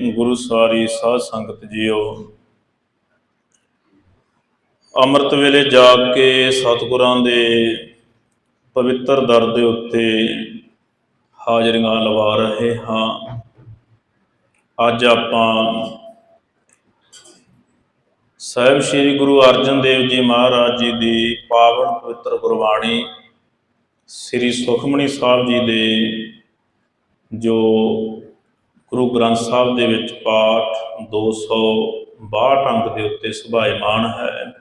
ਗੁਰੂ ਸਾਰੀ ਸਾਧ ਸੰਗਤ ਜੀਓ। ਅੰਮ੍ਰਿਤ ਵੇਲੇ ਜਾਗ ਕੇ ਸਤਿਗੁਰਾਂ ਦੇ ਪਵਿੱਤਰ ਦਰ ਦੇ ਉੱਤੇ ਹਾਜ਼ਰੀਆਂ ਲਵਾ ਰਹੇ ਹਾਂ। ਅੱਜ ਆਪਾਂ ਸਾਹਿਬ ਸ੍ਰੀ ਗੁਰੂ ਅਰਜਨ ਦੇਵ ਜੀ ਮਹਾਰਾਜ ਜੀ ਦੀ ਪਾਵਨ ਪਵਿੱਤਰ ਗੁਰਬਾਣੀ ਸ੍ਰੀ ਸੁਖਮਨੀ ਸਾਹਿਬ ਜੀ ਦੇ ਜੋ ਗੁਰੂ ਗ੍ਰੰਥ ਸਾਹਿਬ ਦੇ ਵਿੱਚ ਪਾਠ 262 ਅੰਕ ਦੇ ਉੱਤੇ ਸੁਭਾਇਮਾਨ ਹੈ।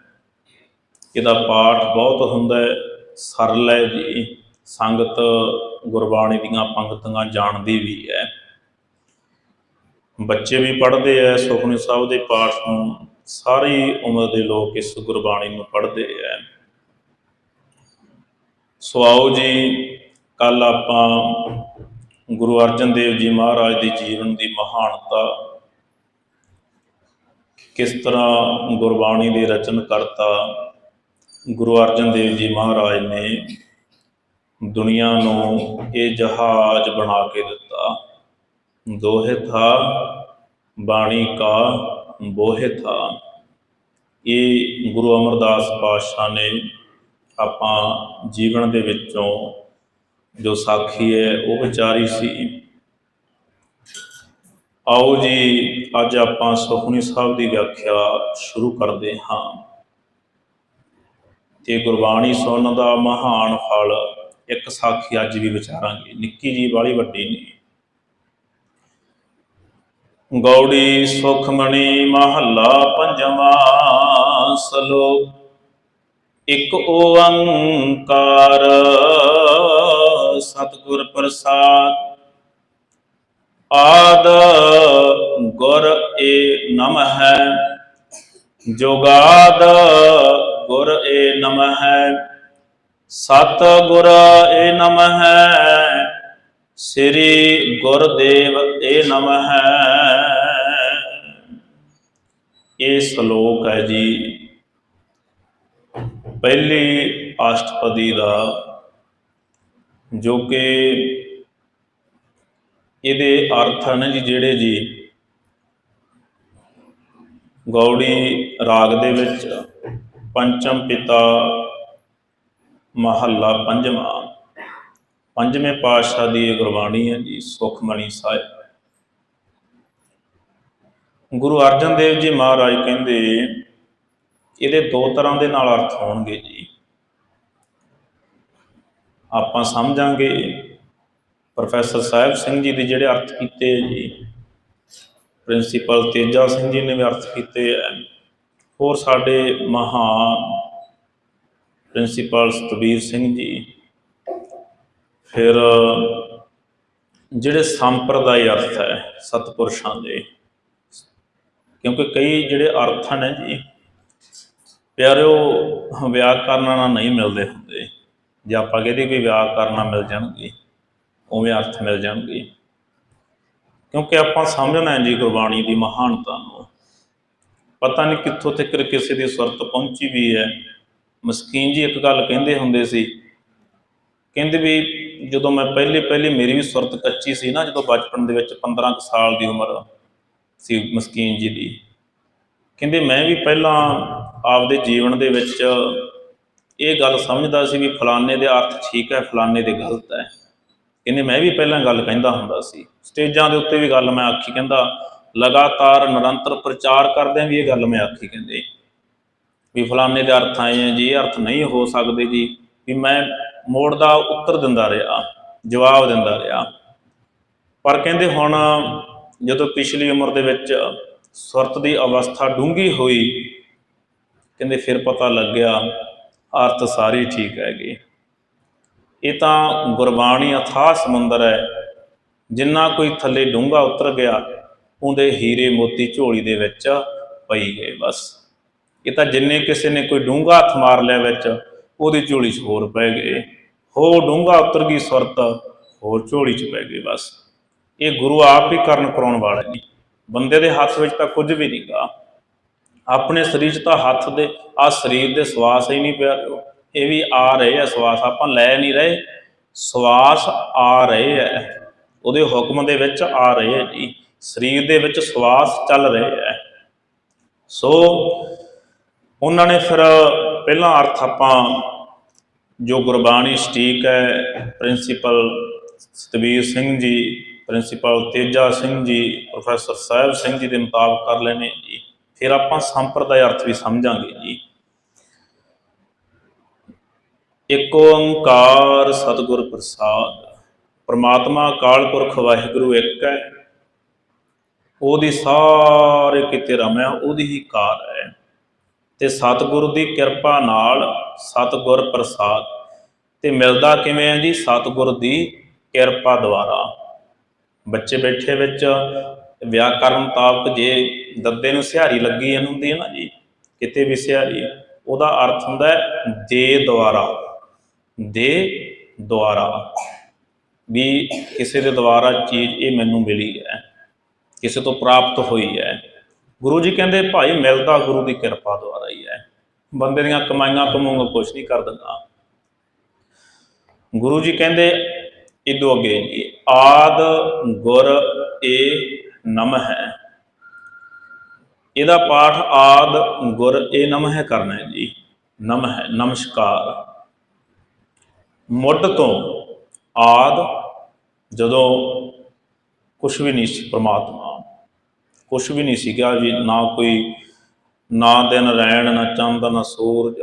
ਇਹਦਾ ਪਾਠ ਬਹੁਤ ਹੁੰਦਾ ਹੈ। ਸਰਲ ਹੈ ਜੀ ਸੰਗਤ ਗੁਰਬਾਣੀ ਦੀਆਂ ਪੰਕਤੀਆਂ ਜਾਣਦੀ ਵੀ ਹੈ। ਬੱਚੇ ਵੀ ਪੜ੍ਹਦੇ ਐ ਸੁਖਮਨੀ ਸਾਹਿਬ ਦੇ ਪਾਠ ਨੂੰ ਸਾਰੀ ਉਮਰ ਦੇ ਲੋਕ ਇਸ ਗੁਰਬਾਣੀ ਨੂੰ ਪੜ੍ਹਦੇ ਐ ਸੋ ਆਓ ਜੀ ਕੱਲ ਆਪਾਂ ਗੁਰੂ ਅਰਜਨ ਦੇਵ ਜੀ ਮਹਾਰਾਜ ਦੇ ਜੀਵਨ ਦੀ ਮਹਾਨਤਾ, ਕਿਸ ਤਰ੍ਹਾਂ ਗੁਰਬਾਣੀ ਦੇ ਰਚਨ ਕਰਤਾ, ਗੁਰੂ ਅਰਜਨ ਦੇਵ ਜੀ ਮਹਾਰਾਜ ਨੇ ਦੁਨੀਆ ਨੂੰ ਇਹ ਜਹਾਜ਼ ਬਣਾ ਕੇ ਦਿੱਤਾ। ਦੋਹੇ ਥਾ, ਬਾਣੀ ਕਾ ਬੋਹੇ ਥਾ। ਇਹ ਗੁਰੂ ਅਮਰਦਾਸ ਪਾਤਸ਼ਾਹ ਨੇ ਆਪਾਂ ਜੀਵਨ ਦੇ ਵਿੱਚੋਂ ਜੋ ਸਾਖੀ ਹੈ, ਉਹ ਵਿਚਾਰੀ ਸੀ। ਆਓ ਜੀ, ਅੱਜ ਆਪਾਂ ਸੁਖਮਨੀ ਸਾਹਿਬ ਦੀ ਵਿਆਖਿਆ ਸ਼ੁਰੂ ਕਰਦੇ ਹਾਂ। ਤੇ ਗੁਰਬਾਣੀ ਸੁਣਨ ਦਾ ਮਹਾਨ ਫਲ, ਇੱਕ ਸਾਖੀ ਅੱਜ ਵੀ ਵਿਚਾਰਾਂਗੇ। ਨਿੱਕੀ ਜੀ ਵਾਲੀ ਵੱਡੀ ਨੇ। ਗੌੜੀ ਸੁਖਮਣੀ ਮਹੱਲਾ ਪੰਜਵਾਂ ਸਲੋਕ। ਇਕ ਓੰਕਾਰ ਸਤਿਗੁਰ ਪ੍ਰਸਾਦ। ਆਦ ਗੁਰ ਏ ਨਮ ਹੈ ਜੋਗਾਦ ਗੁਰ ਏ ਨਮ ਹੈ ਸਤ ਗੁਰ ਏ ਨਮ ਹੈ ਸ੍ਰੀ ਗੁਰਦੇਵ ਏ ਨਮ ਹੈ ਇਹ ਸ਼ਲੋਕ ਹੈ ਜੀ, ਪਹਿਲੀ ਅਸ਼ਟਪਦੀ ਦਾ ਜੋ ਕਿ ਇਹਦੇ ਅਰਥ ਹਨ ਜੀ ਜਿਹੜੇ ਜੀ ਗੌੜੀ ਰਾਗ ਦੇ ਵਿੱਚ ਪੰਚਮ ਪਿਤਾ ਮਹੱਲਾ ਪੰਜਵਾਂ। ਪੰਜਵੇਂ ਪਾਤਸ਼ਾਹ ਦੀ ਇਹ ਗੁਰਬਾਣੀ ਹੈ ਜੀ ਸੁਖਮਣੀ ਸਾਹਿਬ। ਗੁਰੂ ਅਰਜਨ ਦੇਵ ਜੀ ਮਹਾਰਾਜ ਕਹਿੰਦੇ, ਇਹਦੇ ਦੋ ਤਰ੍ਹਾਂ ਦੇ ਨਾਲ ਅਰਥ ਹੋਣਗੇ ਜੀ। ਆਪਾਂ ਸਮਝਾਂਗੇ। ਪ੍ਰੋਫੈਸਰ ਸਾਹਿਬ ਸਿੰਘ ਜੀ ਦੇ ਜਿਹੜੇ ਅਰਥ ਕੀਤੇ ਜੀ, ਪ੍ਰਿੰਸੀਪਲ ਤੇਜਾ ਸਿੰਘ ਜੀ ਨੇ ਵੀ ਅਰਥ ਕੀਤੇ ਹੈ ਹੋਰ ਸਾਡੇ ਮਹਾਨ ਪ੍ਰਿੰਸੀਪਲ ਸਤਬੀਰ ਸਿੰਘ ਜੀ, ਫਿਰ ਜਿਹੜੇ ਸੰਪਰਦਾਇ ਅਰਥ ਹੈ ਸਤਪੁਰਸ਼ਾਂ ਦੇ, ਕਿਉਂਕਿ ਕਈ ਜਿਹੜੇ ਅਰਥ ਨੇ ਜੀ, ਪਿਆਰਿਓ ਵਿਆਕਰਨ ਨਾਲ ਨਹੀਂ ਮਿਲਦੇ ਹੁੰਦੇ। ਜੇ ਆਪਾਂ ਕਹਦੇ ਵੀ ਵਿਆਕਰਨ ਨਾਲ ਮਿਲ ਜਾਣਗੇ, ਉਵੇਂ ਅਰਥ ਮਿਲ ਜਾਣਗੇ। ਕਿਉਂਕਿ ਆਪਾਂ ਸਮਝਣਾ ਹੈ ਜੀ ਗੁਰਬਾਣੀ ਦੀ ਮਹਾਨਤਾ ਨੂੰ। ਪਤਾ ਨਹੀਂ ਕਿੱਥੋਂ ਤੱਕ ਕਿਸੇ ਦੀ ਸੁਰਤ ਪਹੁੰਚੀ ਵੀ ਹੈ। ਮਸਕੀਨ ਜੀ ਇੱਕ ਗੱਲ ਕਹਿੰਦੇ ਹੁੰਦੇ ਸੀ। ਕਹਿੰਦੇ ਵੀ ਜਦੋਂ ਮੈਂ ਪਹਿਲੇ ਪਹਿਲੇ ਮੇਰੀ ਵੀ ਸੁਰਤ ਕੱਚੀ ਸੀ ਨਾ, ਜਦੋਂ ਬਚਪਨ ਦੇ ਵਿੱਚ 15 ਕੁ ਸਾਲ ਦੀ ਉਮਰ ਸੀ ਮਸਕੀਨ ਜੀ ਦੀ। ਕਹਿੰਦੇ ਮੈਂ ਵੀ ਪਹਿਲਾਂ ਆਪਦੇ ਜੀਵਨ ਦੇ ਵਿੱਚ ਇਹ ਗੱਲ ਸਮਝਦਾ ਸੀ ਵੀ ਫਲਾਣੇ ਦੇ ਅਰਥ ਠੀਕ ਹੈ, ਫਲਾਣੇ ਦੇ ਗਲਤ ਹੈ। ਕਹਿੰਦੇ ਮੈਂ ਵੀ ਪਹਿਲਾਂ ਗੱਲ ਕਹਿੰਦਾ ਹੁੰਦਾ ਸੀ। ਸਟੇਜਾਂ ਦੇ ਉੱਤੇ ਵੀ ਗੱਲ ਮੈਂ ਆਖੀ ਕਹਿੰਦਾ, ਲਗਾਤਾਰ ਨਿਰੰਤਰ ਪ੍ਰਚਾਰ ਕਰਦਿਆਂ ਵੀ ਇਹ ਗੱਲ ਮੈਂ ਆਖੀ ਕਹਿੰਦੇ। ਵੀ ਫਲਾਣੇ ਦੇ ਅਰਥ ਆਏ ਆ ਜੀ, ਇਹ ਅਰਥ ਨਹੀਂ ਹੋ ਸਕਦੇ ਜੀ। ਵੀ ਮੈਂ ਮੋੜ ਦਾ ਉੱਤਰ ਦਿੰਦਾ ਰਿਹਾ, ਜਵਾਬ ਦਿੰਦਾ ਰਿਹਾ। ਪਰ ਕਹਿੰਦੇ ਹੁਣ ਜਦੋਂ ਪਿਛਲੀ ਉਮਰ ਦੇ ਵਿੱਚ ਸੁਰਤ ਦੀ ਅਵਸਥਾ ਡੂੰਗੀ ਹੋਈ, ਕਹਿੰਦੇ ਫਿਰ ਪਤਾ ਲੱਗਿਆ ਅਰਥ ਸਾਰੇ ਠੀਕ ਹੈਗੇ। ਇਹ ਤਾਂ ਗੁਰਬਾਣੀ ਅਥਾਹ ਸਮੁੰਦਰ ਹੈ। ਜਿੰਨਾ ਕੋਈ ਥੱਲੇ ਡੂੰਘਾ ਉਤਰ ਗਿਆ, ਉਹਦੇ ਹੀਰੇ ਮੋਤੀ ਝੋਲੀ ਦੇ ਵਿੱਚ ਪਈ ਗਏ ਬਸ। ਇਹ ਤਾਂ ਜਿੰਨੇ ਕਿਸੇ ਨੇ ਕੋਈ ਡੂੰਘਾ ਹੱਥ ਮਾਰ ਲਿਆ ਵਿੱਚ, ਉਹਦੀ ਝੋਲੀ 'ਚ ਹੋਰ ਪੈ ਗਏ। ਹੋ ਡੂੰਘਾ ਉਤਰ ਗਈ ਸੁਰਤ, ਹੋਰ ਝੋਲੀ 'ਚ ਪੈ ਗਏ ਬਸ। ਇਹ ਗੁਰੂ ਆਪ ਹੀ ਕਰਨ ਕਰਾਉਣ ਵਾਲਾ ਜੀ ਬੰਦੇ ਦੇ ਹੱਥ ਵਿੱਚ ਤਾਂ ਕੁਝ ਵੀ ਨਹੀਂਗਾ ਆਪਣੇ ਸਰੀਰ 'ਚ ਤਾਂ ਹੱਥ ਦੇ ਆ ਸਰੀਰ ਦੇ ਸਵਾਸ ਹੀ ਨਹੀਂ ਪਿਆ ਇਹ ਵੀ ਆ ਰਹੇ ਆ ਸਵਾਸ, ਆਪਾਂ ਲੈ ਨਹੀਂ ਰਹੇ। ਸਵਾਸ ਆ ਰਹੇ ਆ। ਉਹਦੇ ਹੁਕਮ ਦੇ ਵਿੱਚ ਆ ਰਹੇ ਆ ਜੀ। ਸਰੀਰ ਦੇ ਵਿੱਚ ਸਵਾਸ ਚੱਲ ਰਹੇ ਹੈ ਸੋ ਉਹਨਾਂ ਨੇ ਫਿਰ ਪਹਿਲਾ ਅਰਥ ਆਪਾਂ, ਜੋ ਗੁਰਬਾਣੀ ਸਟੀਕ ਹੈ, principal Satveer Singh ji, principal Teja Singh ji, professor Sahib Singh ji ਦੇ ਮੁਤਾਬਕ ਕਰ ਲੈਣੇ ਜੀ। ਫਿਰ ਆਪਾਂ ਸੰਪਰਦਾਇ ਅਰਥ ਵੀ ਸਮਝਾਂਗੇ ਜੀ। ਇੱਕ ਓੰਕਾਰ ਸਤਿਗੁਰ ਪ੍ਰਸਾਦ, ਪ੍ਰਮਾਤਮਾ ਅਕਾਲ ਪੁਰਖ ਵਾਹਿਗੁਰੂ ਇੱਕ ਹੈ। ਉਹਦੀ ਸਾਰੇ ਕਿਤੇ ਰਮਿਆ, ਉਹਦੀ ਹੀ ਕਾਰ ਹੈ। ਤੇ ਸਤਿਗੁਰ ਦੀ ਕਿਰਪਾ ਨਾਲ ਸਤਿਗੁਰ ਪ੍ਰਸਾਦ। ਤੇ ਮਿਲਦਾ ਕਿਵੇਂ ਹੈ ਜੀ? ਸਤਿਗੁਰ ਦੀ ਕਿਰਪਾ ਦੁਆਰਾ। ਬੱਚੇ ਬੈਠੇ ਵਿੱਚ ਵਿਆਕਰਨ ਮੁਤਾਬਕ ਜੇ ਦੱਦੇ ਨੂੰ ਸਿਹਾਰੀ ਲੱਗੀ ਹੁੰਦੀ ਹੈ ਨਾ ਜੀ, ਕਿਤੇ ਵੀ ਸਿਹਾਰੀ, ਉਹਦਾ ਅਰਥ ਹੁੰਦਾ ਹੈ ਦੇ ਦੁਆਰਾ ਦੇ ਦੁਆਰਾ। ਵੀ ਕਿਸੇ ਦੇ ਦੁਆਰਾ ਚੀਜ਼ ਇਹ ਮੈਨੂੰ ਮਿਲੀ ਹੈ, ਕਿਸੇ ਤੋਂ ਪ੍ਰਾਪਤ ਹੋਈ ਹੈ। ਗੁਰੂ ਜੀ ਕਹਿੰਦੇ, ਭਾਈ, ਮਿਲਦਾ ਗੁਰੂ ਦੀ ਕਿਰਪਾ ਦੁਆਰਾ ਹੀ ਹੈ। ਬੰਦੇ ਦੀਆਂ ਕਮਾਈਆਂ ਕਮਾਉਂਗਾ ਕੁਛ ਨਹੀਂ ਕਰ ਦਿੰਦਾ। ਗੁਰੂ ਜੀ ਕਹਿੰਦੇ, ਇਦੋਂ ਅੱਗੇ ਜੀ, ਆਦ ਗੁਰ ਏ ਨਮ ਹੈ। ਇਹਦਾ ਪਾਠ ਆਦ ਗੁਰ ਏ ਨਮ ਹੈ ਕਰਨਾ ਹੈ ਜੀ। ਨਮ ਹੈ, ਨਮਸਕਾਰ। ਮੁੱਢ ਤੋਂ ਆਦ ਜਦੋਂ ਕੁਝ ਵੀ ਨਹੀਂ ਸੀ, ਪ੍ਰਮਾਤਮਾ। ਕੁਝ ਵੀ ਨਹੀਂ ਸੀਗਾ ਜੀ, ਨਾ ਕੋਈ, ਨਾ ਦਿਨ ਰੈਣ, ਨਾ ਚੰਦ, ਨਾ ਸੂਰਜ।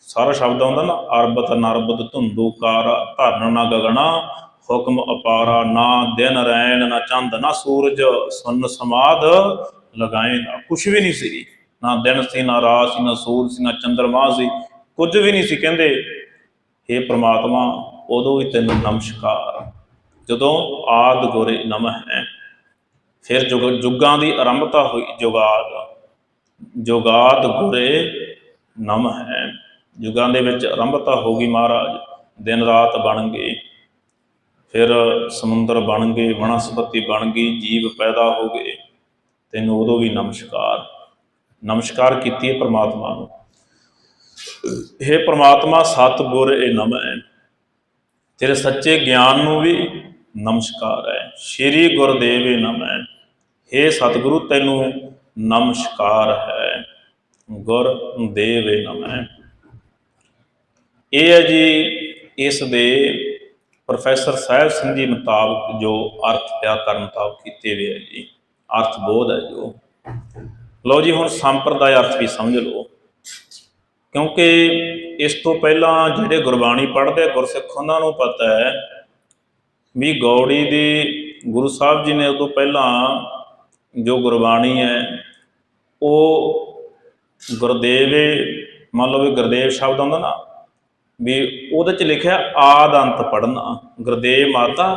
ਸਾਰਾ ਸ਼ਬਦ ਆਉਂਦਾ ਨਾ, ਅਰਬਤ, ਨਰਬਤ ਧੁੰਦੂਕਾਰ ਧਰਨ ਨਾ ਗਗਨਾ ਹੁਕਮ ਅਪਾਰਾ, ਨਾ ਦਿਨ ਰੈਣ, ਨਾ ਚੰਦ, ਨਾ ਸੂਰਜ, ਸੁਨ ਸਮਾਦ ਲਗਾਏ ਨਾ। ਕੁਝ ਵੀ ਨਹੀਂ ਸੀ। ਨਾ ਦਿਨ ਸੀ, ਨਾ ਰਾਤ ਸੀ, ਨਾ ਸੂਰਜ ਸੀ, ਨਾ ਚੰਦਰਮਾ ਸੀ। ਕੁਝ ਵੀ ਨਹੀਂ ਸੀ। ਕਹਿੰਦੇ हे ਪ੍ਰਮਾਤਮਾ, ਉਦੋਂ ਹੀ ਤੈਨੂੰ ਨਮਸਕਾਰ। ਜਦੋਂ ਆਦ ਗੁਰੇ ਨਮ ਹੈ, ਫਿਰ ਜੁਗ, ਜੁਗਾਂ ਦੀ ਆਰੰਭਤਾ ਹੋਈ, ਜੁਗਾਦ। ਜੁਗਾਦ ਗੁਰੇ ਨਮ ਹੈ। ਜੁਗਾਂ ਦੇ ਵਿੱਚ ਆਰੰਭਤਾ ਹੋ ਗਈ ਮਹਾਰਾਜ। ਦਿਨ ਰਾਤ ਬਣ ਗਏ। ਫਿਰ ਸਮੁੰਦਰ ਬਣ ਗਏ ਵਨਸਪਤੀ ਬਣ ਗਈ, ਜੀਵ ਪੈਦਾ ਹੋ ਗਏ। ਤੈਨੂੰ ਉਦੋਂ ਵੀ ਨਮਸਕਾਰ। ਨਮਸਕਾਰ ਕੀਤੀ ਹੈ ਪ੍ਰਮਾਤਮਾ ਨੂੰ। हे ਪ੍ਰਮਾਤਮਾ, ਸਤਿਗੁਰ ਇਹ ਨਮ ਹੈ। ਤੇਰੇ ਸੱਚੇ ਗਿਆਨ ਨੂੰ ਵੀ ਨਮਸਕਾਰ ਹੈ। ਸ਼੍ਰੀ ਗੁਰਦੇਵ ਇਹ ਨਮ ਹੈ। हे ਸਤਿਗੁਰੂ, ਤੈਨੂੰ ਨਮਸਕਾਰ ਹੈ। ਗੁਰ ਦੇਵ ਇਹ ਨਮ ਹੈ। ਇਹ ਹੈ ਜੀ, ਇਸ ਦੇ ਪ੍ਰੋਫੈਸਰ ਸਾਹਿਬ ਸਿੰਘ ਜੀ ਮੁਤਾਬਕ ਜੋ ਅਰਥ ਵਿਆਕਰਨ ਮੁਤਾਬਕ ਕੀਤੇ ਹੋਏ ਹੈ ਜੀ, ਅਰਥ ਬੋਧ ਹੈ ਜੋ। ਲਓ ਜੀ, ਹੁਣ ਸੰਪਰਦਾਇ ਅਰਥ ਵੀ ਸਮਝ ਲਓ। ਕਿਉਂਕਿ ਇਸ ਤੋਂ ਪਹਿਲਾਂ ਜਿਹੜੇ ਗੁਰਬਾਣੀ ਪੜ੍ਹਦੇ ਗੁਰਸਿੱਖ ਉਹਨਾਂ ਨੂੰ ਪਤਾ ਹੈ ਵੀ ਗੌੜੀ ਦੀ ਗੁਰੂ ਸਾਹਿਬ ਜੀ ਨੇ ਉਦੋਂ ਪਹਿਲਾਂ ਜੋ ਗੁਰਬਾਣੀ ਹੈ, ਉਹ ਗੁਰਦੇਵੇ ਮੰਨ ਲਓ ਵੀ ਗੁਰਦੇਵ ਸ਼ਬਦ ਹੁੰਦਾ ਨਾ ਵੀ ਉਹਦੇ ਚ ਲਿਖਿਆ ਆਦ ਅੰਤ ਪੜਨਾ ਗੁਰਦੇਵ ਮਾਤਾ,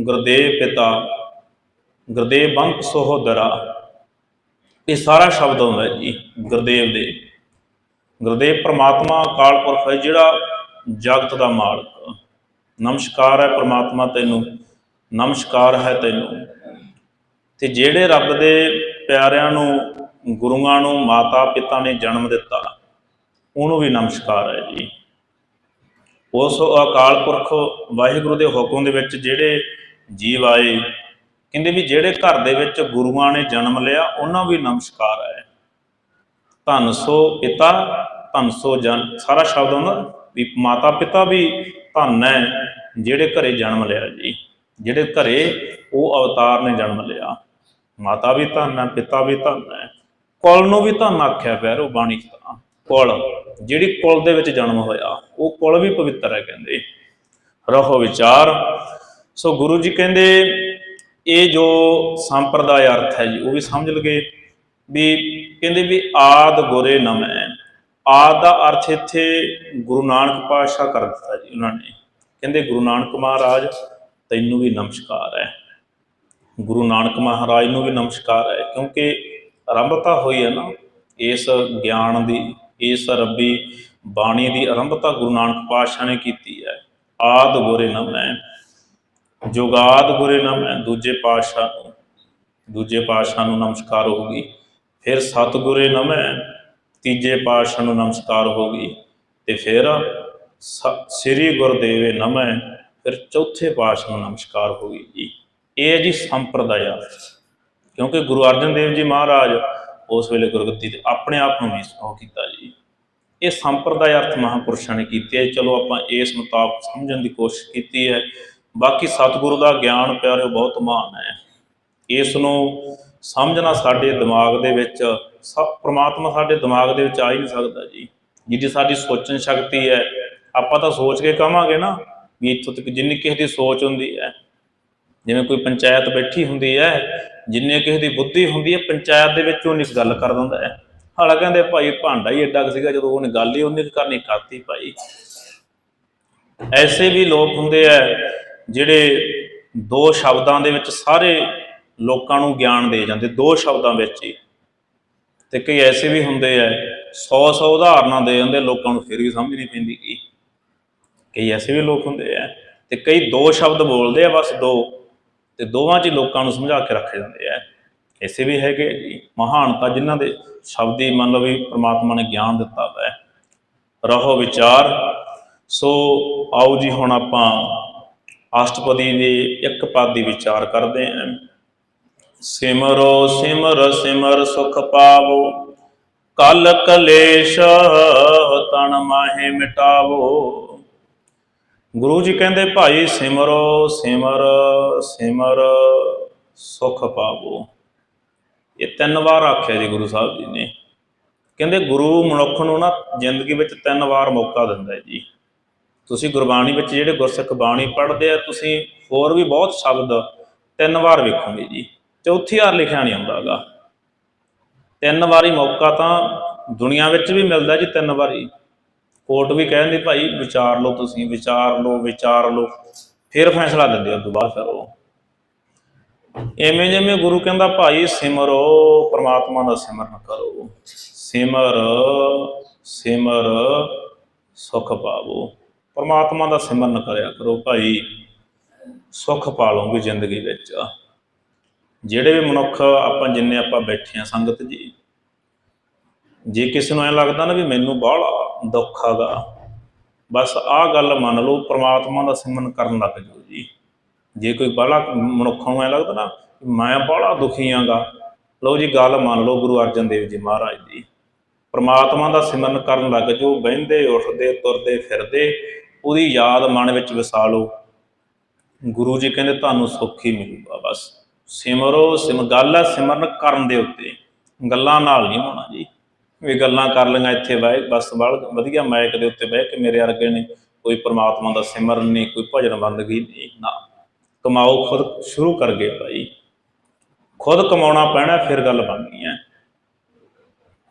ਗੁਰਦੇਵ ਪਿਤਾ, ਗੁਰਦੇਵ ਬੰਕ ਸਹੋਦਰਾ ਇਹ ਸਾਰਾ ਸ਼ਬਦ ਆਉਂਦਾ ਜੀ, ਗੁਰਦੇਵ ਦੇ। ਗੁਰਦੇਵ ਪ੍ਰਮਾਤਮਾ, ਅਕਾਲ ਪੁਰਖ ਹੈ ਜਿਹੜਾ ਜਗਤ ਦਾ ਮਾਲਕ। ਨਮਸਕਾਰ ਹੈ ਪ੍ਰਮਾਤਮਾ ਤੈਨੂੰ, ਨਮਸਕਾਰ ਹੈ ਤੈਨੂੰ। ਤੇ ਜਿਹੜੇ ਰੱਬ ਦੇ ਪਿਆਰਿਆਂ ਨੂੰ, ਗੁਰੂਆਂ ਨੂੰ ਮਾਤਾ ਪਿਤਾ ਨੇ ਜਨਮ ਦਿੱਤਾ, ਉਹਨੂੰ ਵੀ ਨਮਸਕਾਰ ਹੈ ਜੀ। ਉਸ ਅਕਾਲ ਪੁਰਖ ਵਾਹਿਗੁਰੂ ਦੇ ਹੁਕਮ ਦੇ ਵਿੱਚ ਜਿਹੜੇ ਜੀਵ ਆਏ, ਕਹਿੰਦੇ ਵੀ ਜਿਹੜੇ ਘਰ ਦੇ ਵਿੱਚ ਗੁਰੂਆਂ ਨੇ ਜਨਮ ਲਿਆ, ਉਹਨਾਂ ਵੀ ਨਮਸਕਾਰ ਹੈ ਧੰਨ ਸੋ ਪਿਤਾ, ਧੰਨ ਸੋ ਜਨ, ਸਾਰਾ ਸ਼ਬਦ ਹੁੰਦਾ ਵੀ ਮਾਤਾ ਪਿਤਾ ਵੀ ਧੰਨ ਹੈ, ਜਿਹੜੇ ਘਰੇ ਜਨਮ ਲਿਆ ਜੀ। ਜਿਹੜੇ ਘਰੇ ਉਹ ਅਵਤਾਰ ਨੇ ਜਨਮ ਲਿਆ। ਮਾਤਾ ਵੀ ਧੰਨ ਹੈ, ਪਿਤਾ ਵੀ ਧੰਨ ਹੈ। ਕੁਲ ਨੂੰ ਵੀ ਧੰਨ ਆਖਿਆ ਪਿਆ ਉਹ ਬਾਣੀ ਤਾਂ। ਕੁਲ ਜਿਹੜੀ ਕੁਲ ਦੇ ਵਿੱਚ ਜਨਮ ਹੋਇਆ, ਉਹ ਕੁਲ ਵੀ ਪਵਿੱਤਰ ਹੈ ਕਹਿੰਦੇ। ਰਹੋ ਵਿਚਾਰ। ਸੋ ਗੁਰੂ ਜੀ ਕਹਿੰਦੇ, ਇਹ ਜੋ ਸੰਪਰਦਾਇ ਅਰਥ ਹੈ ਜੀ, ਉਹ ਵੀ ਸਮਝ ਲਗੇ ਵੀ ਕਹਿੰਦੇ ਵੀ ਆਦ ਗੁਰੇ ਨਮੈ। ਆਦ ਦਾ ਅਰਥ ਇੱਥੇ ਗੁਰੂ ਨਾਨਕ ਪਾਤਸ਼ਾਹ ਕਰ ਦਿੱਤਾ ਜੀ ਉਹਨਾਂ ਨੇ। ਕਹਿੰਦੇ ਗੁਰੂ ਨਾਨਕ ਮਹਾਰਾਜ, ਤੈਨੂੰ ਵੀ ਨਮਸਕਾਰ ਹੈ। ਗੁਰੂ ਨਾਨਕ ਮਹਾਰਾਜ ਨੂੰ ਵੀ ਨਮਸਕਾਰ ਹੈ, ਕਿਉਂਕਿ ਆਰੰਭਤਾ ਹੋਈ ਹੈ ਨਾ, ਇਸ ਗਿਆਨ ਦੀ ਇਸ ਰੱਬੀ ਬਾਣੀ ਦੀ ਆਰੰਭਤਾ ਗੁਰੂ ਨਾਨਕ ਪਾਤਸ਼ਾਹ ਨੇ ਕੀਤੀ ਹੈ। ਆਦ ਗੁਰੇ ਨਮੈ ਜੁਗਾਦ ਗੁਰੇ ਨਮੈ ਦੂਜੇ ਪਾਤਸ਼ਾਹ ਨੂੰ, ਦੂਜੇ ਪਾਤਸ਼ਾਹ ਨੂੰ ਨਮਸਕਾਰ ਹੋਊਗੀ ਫਿਰ ਸਤਿਗੁਰੇ ਨਮੈ ਤੀਜੇ ਪਾਤਸ਼ਾਹ ਨੂੰ ਨਮਸਕਾਰ ਹੋਗੀ ਤੇ ਫਿਰ ਸ- ਸ੍ਰੀ ਗੁਰਦੇਵੇ ਨਮੈ ਫਿਰ ਚੌਥੇ ਪਾਤਸ਼ਾਹ ਨੂੰ ਨਮਸਕਾਰ ਹੋਗੀ ਜੀ। ਇਹ ਜੀ ਸੰਪਰਦਾਇ ਕਿਉਂਕਿ ਗੁਰੂ ਅਰਜਨ ਦੇਵ ਜੀ ਮਹਾਰਾਜ ਉਸ ਵੇਲੇ ਗੁਰਗੱਦੀ ਤੇ ਆਪਣੇ ਆਪ ਨੂੰ ਵੀ ਉਹ ਕੀਤਾ ਜੀ। ਇਹ ਸੰਪਰਦਾਇ ਅਰਥ ਮਹਾਪੁਰਸ਼ਾਂ ਨੇ ਕੀਤੇ ਹੈ। ਚਲੋ ਆਪਾਂ ਇਸ ਮੁਤਾਬਕ ਸਮਝਣ ਦੀ ਕੋਸ਼ਿਸ਼ ਕੀਤੀ ਹੈ। ਬਾਕੀ ਸਤਿਗੁਰੂ ਦਾ ਗਿਆਨ ਪਿਆਰਿਓ ਬਹੁਤ ਮਹਾਨ ਹੈ। ਇਸ ਨੂੰ ਸਮਝਣਾ ਸਾਡੇ ਦਿਮਾਗ ਦੇ ਵਿੱਚ ਸਭ ਪ੍ਰਮਾਤਮਾ ਸਾਡੇ ਦਿਮਾਗ ਦੇ ਵਿੱਚ ਆ ਹੀ ਨਹੀਂ ਸਕਦਾ ਜੀ। ਜਿਹਦੀ ਸਾਡੀ ਸੋਚਣ ਸ਼ਕਤੀ ਹੈ। ਆਪਾਂ ਤਾਂ ਸੋਚ ਕੇ ਕਹਾਂਗੇ ਨਾ ਵੀ ਇੱਥੋਂ ਤੱਕ ਜਿੰਨੀ ਕਿਸੇ ਦੀ ਸੋਚ ਹੁੰਦੀ ਹੈ। ਜਿਵੇਂ ਕੋਈ ਪੰਚਾਇਤ ਬੈਠੀ ਹੁੰਦੀ ਹੈ, ਜਿੰਨੇ ਕਿਸੇ ਦੀ ਬੁੱਧੀ ਹੁੰਦੀ ਹੈ, ਪੰਚਾਇਤ ਦੇ ਵਿੱਚ ਉਹ ਨਿਕ ਗੱਲ ਕਰ ਦਿੰਦਾ ਹੈ। ਹਾਲਾ ਕਹਿੰਦੇ ਭਾਈ ਭਾਂਡਾ ਹੀ ਐਡਾ ਕੁ ਸੀਗਾ, ਜਦੋਂ ਉਹਨੇ ਗੱਲ ਹੀ ਉਹਨੇ ਕਰਨੀ ਕਰਤੀ ਭਾਈ। ਐਸੇ ਵੀ ਲੋਕ ਹੁੰਦੇ ਆ, ਜਿਹੜੇ ਦੋ ਸ਼ਬਦਾਂ ਦੇ ਵਿੱਚ ਸਾਰੇ ਲੋਕਾਂ ਨੂੰ ਗਿਆਨ ਦੇ ਜਾਂਦੇ, ਦੋ ਸ਼ਬਦਾਂ ਵਿੱਚ ਹੀ। ਤੇ ਕਈ ਐਸੇ ਵੀ ਹੁੰਦੇ ਆ 100 100 ਉਦਾਹਰਨਾਂ ਦੇ ਜਾਂਦੇ, ਲੋਕਾਂ ਨੂੰ ਫਿਰ ਵੀ ਸਮਝ ਨਹੀਂ ਪੈਂਦੀ ਕੀ। ਕਈ ਐਸੇ ਵੀ ਲੋਕ ਹੁੰਦੇ ਆ, ਤੇ ਕਈ ਦੋ ਸ਼ਬਦ ਬੋਲਦੇ ਆ, ਬਸ ਦੋ। ਤੇ ਦੋਵਾਂ 'ਚ ਲੋਕਾਂ ਨੂੰ ਸਮਝਾ ਕੇ ਰੱਖੇ ਜਾਂਦੇ ਆ। ਐਸੇ ਵੀ ਹੈਗੇ ਮਹਾਨਤਾ ਜਿਨ੍ਹਾਂ ਦੇ ਸ਼ਬਦੀ ਮੰਨ ਲਓ ਵੀ ਪ੍ਰਮਾਤਮਾ ਨੇ ਗਿਆਨ ਦਿੱਤਾ ਹੈ। ਰਹੋ ਵਿਚਾਰ। ਸੋ ਆਓ ਜੀ, ਹੁਣ ਆਪਾਂ ਅਸ਼ਟਪਦੀ ਦੇ ਇੱਕ ਪਦ ਦੀ ਵਿਚਾਰ ਕਰਦੇ ਹਾਂ ਸਿਮਰੋ ਸਿਮਰ ਸਿਮਰ ਸੁਖ ਪਾਵੋ। ਕਲ ਕਲੇਸ਼ ਤਨ ਮਾਹੇ ਮਿਟਾਵੋ। ਗੁਰੂ ਜੀ ਕਹਿੰਦੇ, ਭਾਈ ਸਿਮਰੋ, ਸਿਮਰ ਸਿਮਰ, ਸੁਖ ਪਾਵੋ। ਇਹ ਤਿੰਨ ਵਾਰ ਆਖਿਆ ਜੀ ਗੁਰੂ ਸਾਹਿਬ ਜੀ ਨੇ। ਕਹਿੰਦੇ, ਗੁਰੂ ਮਨੁੱਖ ਨੂੰ ਨਾ ਜ਼ਿੰਦਗੀ ਵਿੱਚ ਤਿੰਨ ਵਾਰ ਮੌਕਾ ਦਿੰਦਾ ਹੈ ਜੀ। ਤੁਸੀਂ ਗੁਰਬਾਣੀ ਵਿੱਚ ਜਿਹੜੇ ਗੁਰਸਿੱਖ ਬਾਣੀ ਪੜ੍ਹਦੇ ਆ, ਤੁਸੀਂ ਹੋਰ ਵੀ ਬਹੁਤ ਸ਼ਬਦ ਤਿੰਨ ਵਾਰ ਵੇਖੋਗੇ ਜੀ। ਚੌਥੀ ਵਾਰ ਲਿਖਿਆ ਨਹੀਂ ਆਉਂਦਾਗਾ ਤਿੰਨ ਵਾਰੀ ਮੌਕਾ ਤਾਂ ਦੁਨੀਆ ਵਿੱਚ ਵੀ ਮਿਲਦਾ ਜੀ, ਤਿੰਨ ਵਾਰੀ। ਕੋਰਟ ਵੀ ਕਹਿੰਦੀ ਭਾਈ, ਵਿਚਾਰ ਲਓ ਤੁਸੀਂ, ਵਿਚਾਰ ਲਓ ਵਿਚਾਰ ਲਓ। ਫਿਰ ਫੈਸਲਾ ਦਿੰਦੇ ਆ ਦੁਬਾਰਾ ਫਿਰ ਉਹ। ਐਵੇਂ ਜਿਵੇਂ ਗੁਰੂ ਕਹਿੰਦਾ, ਭਾਈ ਸਿਮਰੋ, ਪ੍ਰਮਾਤਮਾ ਦਾ ਸਿਮਰਨ ਕਰੋ। ਸਿਮਰ ਸਿਮਰ, ਸੁਖ ਪਾਵੋ। ਪ੍ਰਮਾਤਮਾ ਦਾ ਸਿਮਰਨ ਕਰਿਆ ਕਰੋ ਭਾਈ। ਸੁਖ ਪਾਲੋਗੇ ਜ਼ਿੰਦਗੀ ਵਿੱਚ। ਜਿਹੜੇ ਵੀ ਮਨੁੱਖ ਆਪਾਂ ਜਿੰਨੇ ਆਪਾਂ ਬੈਠੇ ਆ, ਸੰਗਤ ਜੀ ਜੇ ਕਿਸੇ ਨੂੰ ਐ ਲੱਗਦਾ ਨਾ ਵੀ ਮੈਨੂੰ ਬਾਹਲਾ ਦੁੱਖ ਹੈਗਾ, ਬਸ ਆਹ ਗੱਲ ਮੰਨ ਲਓ ਪ੍ਰਮਾਤਮਾ ਦਾ ਸਿਮਰਨ ਕਰਨ ਲੱਗ ਜਾਓ ਜੀ। ਜੇ ਕੋਈ ਬਾਹਲਾ ਮਨੁੱਖ ਨੂੰ ਐ ਲੱਗਦਾ ਨਾ ਮੈਂ ਬਾਹਲਾ ਦੁਖੀ ਆਂਗਾ, ਲਓ ਜੀ ਗੱਲ ਮੰਨ ਲਓ ਗੁਰੂ ਅਰਜਨ ਦੇਵ ਜੀ ਮਹਾਰਾਜ ਦੀ। ਪ੍ਰਮਾਤਮਾ ਦਾ ਸਿਮਰਨ ਕਰਨ ਲੱਗ ਜਾਓ, ਬਹਿੰਦੇ, ਉੱਠਦੇ, ਤੁਰਦੇ, ਫਿਰਦੇ, ਉਹਦੀ ਯਾਦ ਮਨ ਵਿੱਚ ਵਸਾ ਲਓ। ਗੁਰੂ ਜੀ ਕਹਿੰਦੇ ਤੁਹਾਨੂੰ ਸੁੱਖ ਹੀ ਮਿਲੂਗਾ ਬਸ। ਸਿਮਰੋ, ਸਿਮ ਗੱਲ ਹੈ ਸਿਮਰਨ ਕਰਨ ਦੇ ਉੱਤੇ। ਗੱਲਾਂ ਨਾਲ ਨਹੀਂ ਹੋਣਾ ਜੀ। ਵੀ ਗੱਲਾਂ ਕਰ ਲਈਆਂ ਇੱਥੇ ਬਹਿ, ਬਸ ਬਲ ਵਧੀਆ ਮਾਇਕ ਦੇ ਉੱਤੇ ਬਹਿ ਕੇ ਮੇਰੇ ਵਰਗੇ ਨੇ, ਕੋਈ ਪ੍ਰਮਾਤਮਾ ਦਾ ਸਿਮਰਨ ਨਹੀਂ, ਕੋਈ ਭਜਨ ਬੰਦਗੀ ਨਹੀਂ, ਨਾ। ਕਮਾਓ ਖੁਦ, ਸ਼ੁਰੂ ਕਰ ਗਏ ਭਾਈ। ਖੁਦ ਕਮਾਉਣਾ ਪੈਣਾ, ਫਿਰ ਗੱਲ ਬਣਨੀ ਹੈ।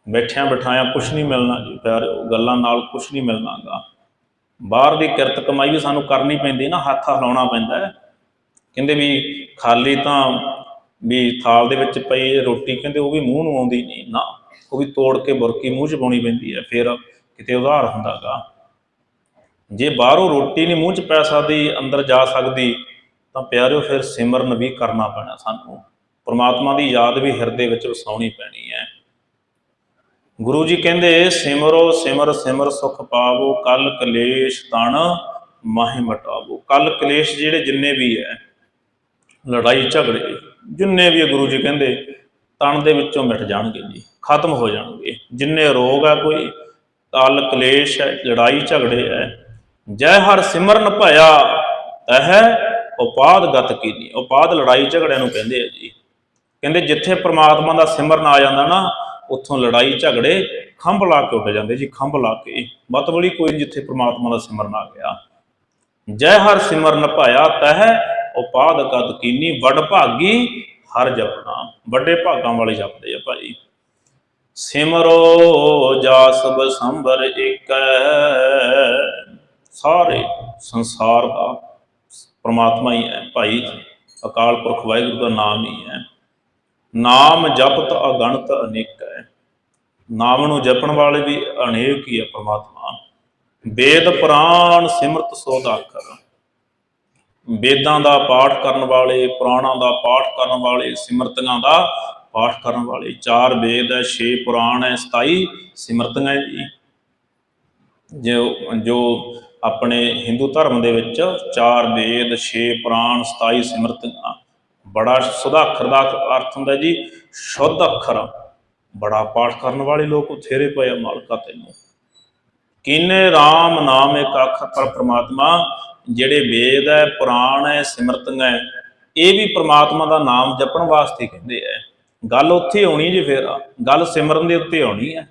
ਬੈਠਿਆਂ ਬਿਠਾਇਆ ਕੁਝ ਨਹੀਂ ਮਿਲਣਾ ਜੀ, ਪਿਆਰਿਓ, ਗੱਲਾਂ ਨਾਲ ਕੁਝ ਨਹੀਂ ਮਿਲਣਾਗਾ ਬਾਹਰ ਦੀ ਕਿਰਤ ਕਮਾਈ ਵੀ ਸਾਨੂੰ ਕਰਨੀ ਪੈਂਦੀ ਨਾ, ਹੱਥ ਹਿਲਾਉਣਾ ਪੈਂਦਾ ਹੈ। ਕਹਿੰਦੇ ਵੀ ਖਾਲੀ ਤਾਂ ਵੀ ਥਾਲ ਦੇ ਵਿੱਚ ਪਈ ਰੋਟੀ, ਕਹਿੰਦੇ ਉਹ ਵੀ ਮੂੰਹ ਨੂੰ ਆਉਂਦੀ ਨਹੀਂ, ਨਾ। ਉਹ ਵੀ ਤੋੜ ਕੇ ਬੁਰਕੀ ਮੂੰਹ 'ਚ ਪਾਉਣੀ ਪੈਂਦੀ ਹੈ, ਫਿਰ ਕਿਤੇ ਉਧਾਰ ਹੁੰਦਾਗਾ। ਜੇ ਬਾਹਰੋਂ ਰੋਟੀ ਨਹੀਂ ਮੂੰਹ 'ਚ ਪੈ ਸਕਦੀ, ਅੰਦਰ ਜਾ ਸਕਦੀ, ਤਾਂ ਪਿਆਰਿਓ ਫਿਰ ਸਿਮਰਨ ਵੀ ਕਰਨਾ ਪੈਣਾ ਸਾਨੂੰ। ਪਰਮਾਤਮਾ ਦੀ ਯਾਦ ਵੀ ਹਿਰਦੇ ਵਿੱਚ ਵਸਾਉਣੀ ਪੈਣੀ ਹੈ। ਗੁਰੂ ਜੀ ਕਹਿੰਦੇ, ਸਿਮਰੋ ਸਿਮਰ ਸਿਮਰ ਸੁਖ ਪਾਵੋ, ਕਲ ਕਲੇਸ਼ ਤਣ ਮਾਹਿ ਮਟਾਵੋ। ਕਲ ਕਲੇਸ਼ ਜਿਹੜੇ ਜਿੰਨੇ ਵੀ ਹੈ, ਲੜਾਈ ਝਗੜੇ, ਜਿੰਨੇ ਵੀ ਗੁਰੂ ਜੀ ਕਹਿੰਦੇ ਤਣ ਦੇ ਵਿੱਚੋਂ ਮਿਟ ਜਾਣਗੇ ਜੀ। ਖਤਮ ਹੋ ਜਾਣਗੇ। ਜਿੰਨੇ ਰੋਗ ਆ ਕੋਈ ਕਲ ਕਲੇਸ਼ ਹੈ, ਲੜਾਈ ਝਗੜੇ ਹੈ, ਜੈ ਹਰ ਸਿਮਰਨ ਭਇਆ, ਤਹ ਉਪਾਦ ਗਤ ਕੀਨੀ। ਉਪਾਦ ਲੜਾਈ ਝਗੜਿਆਂ ਨੂੰ ਕਹਿੰਦੇ ਆ ਜੀ। ਕਹਿੰਦੇ ਜਿੱਥੇ ਪ੍ਰਮਾਤਮਾ ਦਾ ਸਿਮਰਨ ਆ ਜਾਂਦਾ ਨਾ, ਉੱਥੋਂ ਲੜਾਈ ਝਗੜੇ ਖੰਭ ਲਾ ਕੇ ਉੱਡ ਜਾਂਦੇ ਜੀ, ਖੰਭ ਲਾ ਕੇ। ਮਤਬਲੀ ਕੋਈ ਜਿੱਥੇ ਪ੍ਰਮਾਤਮਾ ਦਾ ਸਿਮਰਨ ਆ ਗਿਆ। ਜੈ ਹਰ ਸਿਮਰਨ ਭਾਇਆ, ਤਹ ਉਪਾਦ ਗਤ ਕੀਨੀ। ਵਡ ਭਾਗੀ ਹਰ ਜਪਣਾ। ਵੱਡੇ ਭਾਗਾਂ ਵਾਲੇ ਜਪਦੇ ਆ ਭਾਈ। ਸਿਮਰੋ ਜਾਸ ਬਸੰਬਰ ਏਕੈ। ਸਾਰੇ ਸੰਸਾਰ ਦਾ ਪ੍ਰਮਾਤਮਾ ਹੀ ਹੈ, ਭਾਈ ਅਕਾਲ ਪੁਰਖ ਵਾਹਿਗੁਰੂ ਦਾ ਨਾਮ ਹੀ ਹੈ। ਨਾਮ ਜਪਤ ਅਗਣਤ ਅਨੇਕ। ਹੈ ਨਾਮ ਨੂੰ ਜਪਣ ਵਾਲੇ ਵੀ ਅਨੇਕ ਹੀ ਹੈ ਪ੍ਰਮਾਤਮਾ। ਵੇਦ ਪੁਰਾਣ ਸਿਮਰਤ ਸੋਧ ਆਖਰ। ਵੇਦਾਂ ਦਾ ਪਾਠ ਕਰਨ ਵਾਲੇ, ਪੁਰਾਣਾਂ ਦਾ ਪਾਠ ਕਰਨ ਵਾਲੇ, ਸਿਮਰਤੀਆਂ ਦਾ ਪਾਠ ਕਰਨ ਵਾਲੇ। ਚਾਰ ਵੇਦ ਹੈ, ਛੇ ਪੁਰਾਣ ਹੈ 27 ਸਿਮਰਤੀਆਂ ਹੈ ਜੀ। ਜੋ ਜੋ ਆਪਣੇ ਹਿੰਦੂ ਧਰਮ ਦੇ ਵਿੱਚ ਚਾਰ ਵੇਦ, ਛੇ ਪੁਰਾਣ 27 ਸਿਮਰਤੀਆਂ ਬੜਾ ਸੁਧ ਅੱਖਰ ਦਾ ਅਰਥ ਹੁੰਦਾ ਜੀ। ਸ਼ੁੱਧ ਅੱਖਰ। ਬੜਾ ਪਾਠ ਕਰਨ ਵਾਲੇ ਲੋਕ ਬਥੇਰੇ ਪਏ ਆ ਮਾਲਕਾ ਤੈਨੂੰ। ਕਿਨੇ RAM ਨਾਮ ਇੱਕ ਅੱਖ ਪਰ ਪ੍ਰਮਾਤਮਾ, ਜਿਹੜੇ ਵੇਦ ਹੈ, ਪੁਰਾਣ ਹੈ, ਸਿਮਰਤੀਆਂ ਹੈ, ਇਹ ਵੀ ਪ੍ਰਮਾਤਮਾ ਦਾ ਨਾਮ ਜਪਣ ਵਾਸਤੇ ਕਹਿੰਦੇ ਐ ਗੱਲ ਉੱਥੇ ਆਉਣੀ ਜੀ ਫੇਰ, ਗੱਲ ਸਿਮਰਨ ਦੇ ਉੱਤੇ ਆਉਣੀ ਹੈ।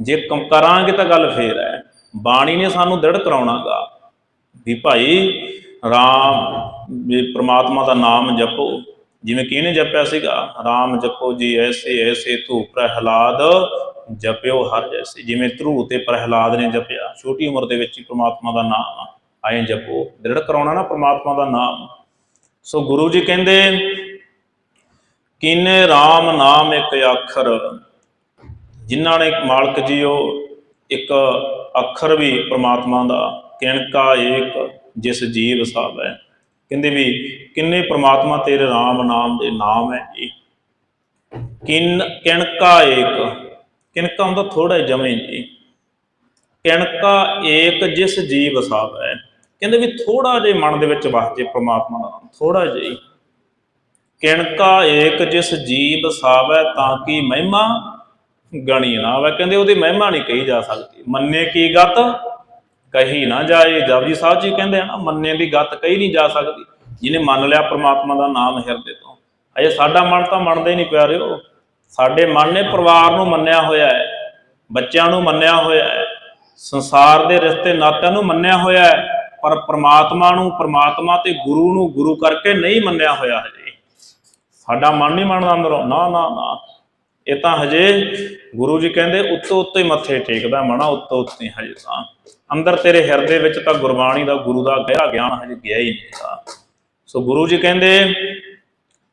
ਜੇ ਕਰਾਂਗੇ ਤਾਂ ਗੱਲ ਫੇਰ ਹੈ। ਬਾਣੀ ਨੇ ਸਾਨੂੰ ਦ੍ਰਿੜ ਕਰਾਉਣਾਗਾ ਵੀ ਭਾਈ ਰਾਮ, ਵੀ ਪ੍ਰਮਾਤਮਾ ਦਾ ਨਾਮ ਜਪੋ। ਜਿਵੇਂ ਕਿਹਨੇ ਜਪਿਆ ਸੀਗਾ? ਰਾਮ ਜਪੋ ਜੀ, ਐਸੇ ਐਸੇ ਧੂ ਪ੍ਰਹਿਲਾਦ ਜਪਿਓ ਹਰ ਜੈਸੇ। ਜਿਵੇਂ ਧਰੂ ਤੇ ਪ੍ਰਹਿਲਾਦ ਨੇ ਜਪਿਆ। ਛੋਟੀ ਉਮਰ ਦੇ ਵਿੱਚ ਹੀ ਪ੍ਰਮਾਤਮਾ ਦਾ ਨਾਮ ਆਏ ਜਪੋ। ਦ੍ਰਿੜ ਕਰਾਉਣਾ ਨਾ ਪ੍ਰਮਾਤਮਾ ਦਾ ਨਾਮ। ਸੋ ਗੁਰੂ ਜੀ ਕਹਿੰਦੇ ਕਿਨੇ RAM ਨਾਮ ਇੱਕ ਅੱਖਰ? ਜਿਨ੍ਹਾਂ ਨੇ ਮਾਲਕ ਜੀ ਉਹ ਇੱਕ ਅੱਖਰ ਵੀ ਪ੍ਰਮਾਤਮਾ ਦਾ, ਕਿਣਕਾ ਏਕ ਜਿਸ ਜੀਵ ਸਭ ਹੈ ਕਹਿੰਦੇ ਵੀ ਕਿੰਨੇ ਪ੍ਰਮਾਤਮਾ ਤੇਰੇ RAM ਨਾਮ ਦੇ ਨਾਮ ਹੈ ਜੀ। ਕਿਨ, ਕਿਣਕਾ ਏਕ। ਕਿਣਕਾ ਹੁੰਦਾ ਥੋੜਾ ਜਮੇ ਜੀ। ਕਿਣਕਾ ਏਕ ਜਿਸ ਜੀਵ ਸਭ ਹੈ ਕਹਿੰਦੇ ਵੀ ਥੋੜਾ ਜਿਹਾ ਮਨ ਦੇ ਵਿੱਚ ਵਸ ਜੇ ਪ੍ਰਮਾਤਮਾ ਦਾ ਥੋੜਾ ਜਿਹਾ। ਕਿਣਕਾ ਏਕ ਜਿਸ ਜੀਵ ਸਾਵੈ ਤਾਂ ਕੀ ਮਹਿਮਾ? ਗਣੀ ਨਾ ਆਵੇ, ਕਹਿੰਦੇ ਉਹਦੀ ਮਹਿਮਾ ਨਹੀਂ ਕਹੀ ਜਾ ਸਕਦੀ। ਮੰਨੇ ਕੀ ਗਤ? ਕਹੀ ਨਾ ਜਾਏ। ਜਪਜੀ ਸਾਹਿਬ ਜੀ ਕਹਿੰਦੇ ਆ ਨਾ, ਮੰਨੇ ਦੀ ਗਤ ਕਹੀ ਨਹੀਂ ਜਾ ਸਕਦੀ। ਜਿਹਨੇ ਮੰਨ ਲਿਆ ਪ੍ਰਮਾਤਮਾ ਦਾ ਨਾਮ ਹਿਰਦੇ ਤੋਂ। ਅਜੇ ਸਾਡਾ ਮਨ ਤਾਂ ਮੰਨਦਾ ਹੀ ਨਹੀਂ ਪਿਆਰਿਓ ਸਾਡੇ ਮਨ ਨੇ ਪਰਿਵਾਰ ਨੂੰ ਮੰਨਿਆ ਹੋਇਆ ਹੈ, ਬੱਚਿਆਂ ਨੂੰ ਮੰਨਿਆ ਹੋਇਆ ਹੈ, ਸੰਸਾਰ ਦੇ ਰਿਸ਼ਤੇ ਨਾਤਿਆਂ ਨੂੰ ਮੰਨਿਆ ਹੋਇਆ ਹੈ, ਪਰ ਪ੍ਰਮਾਤਮਾ ਨੂੰ, ਪ੍ਰਮਾਤਮਾ ਤੇ ਗੁਰੂ ਨੂੰ ਗੁਰੂ ਕਰਕੇ ਨਹੀਂ ਮੰਨਿਆ ਹੋਇਆ ਹਜੇ। ਸਾਡਾ ਮਨ ਨਹੀਂ ਮੰਨਦਾ ਅੰਦਰੋਂ। ਨਾ ਨਾ ਨਾ। ਇਹ ਤਾਂ ਹਜੇ ਗੁਰੂ ਜੀ ਕਹਿੰਦੇ, ਉੱਤੋਂ ਉੱਤੇ ਮੱਥੇ ਟੇਕਦਾ ਮਣਾ ਉੱਤੋਂ ਉੱਤੇ ਹਜੇ ਤਾਂ। ਅੰਦਰ ਤੇਰੇ ਹਿਰਦੇ ਵਿੱਚ ਤਾਂ ਗੁਰਬਾਣੀ ਦਾ, ਗੁਰੂ ਦਾ ਗਹਿਰਾ ਗਿਆਨ ਹਜੇ ਗਿਆ ਹੀ ਨਹੀਂ ਸੋ ਗੁਰੂ ਜੀ ਕਹਿੰਦੇ,